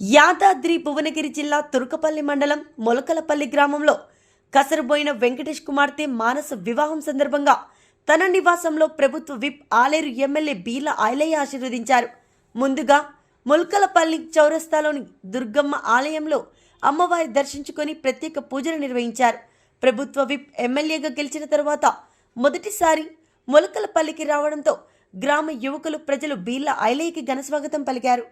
యాదాద్రి భువనగిరి జిల్లా తురుకపల్లి మండలం మొలకలపల్లి గ్రామంలో కసరబోయిన వెంకటేష్ కుమార్తె మానస వివాహం సందర్భంగా తన నివాసంలో ప్రభుత్వ విప్ ఆలేరు ఎమ్మెల్యే బీల ఆలయ్య ఆశీర్వదించారు. ముందుగా మొలకలపల్లి చౌరస్తాలోని దుర్గమ్మ ఆలయంలో అమ్మవారి దర్శించుకొని ప్రత్యేక పూజలు నిర్వహించారు. ప్రభుత్వ విప్ ఎమ్మెల్యేగా గెలిచిన తర్వాత మొదటిసారి మొలకలపల్లికి రావడంతో గ్రామ యువకులు ప్రజలు బీర్ల ఐలయ్యకి ఘనస్వాగతం పలికారు.